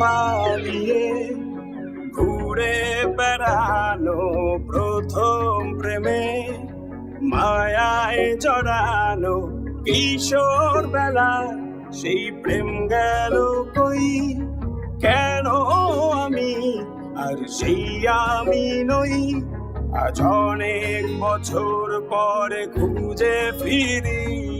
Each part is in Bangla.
পালিয়ে ঘুরে বেড়ানো প্রথম প্রেমে। মায়ায় জড়ানো কিশোর বেলা, সেই প্রেম গেল কই? কেন আমি আর সেই আমি নই? আজ অনেক বছর পরে খুঁজে ফিরি।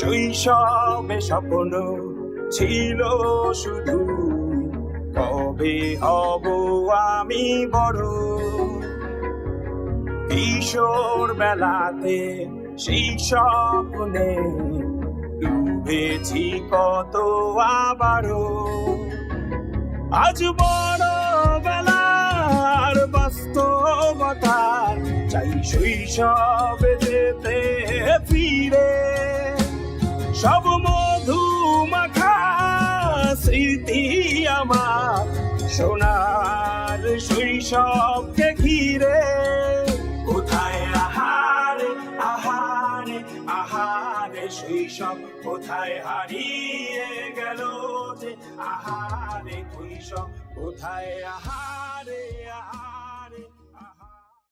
শৈশবে স্বপ্ন ছিল শুধু, কবে হব আমি বড়? কিশোর বেলাতে সেই স্বপ্নে ডুবেছি কত আবারও। আজ বড় বেলার বাস্তবতা চাই শৈশবে যেতে। সব মধু মাখা স্মৃতি আমার। সোনার শৈশবকে ঘিরে কোথায় আহারে আহারে আহারে? শৈশব কোথায় হারিয়ে গেল আহারে? কৈশব কোথায় আহারে?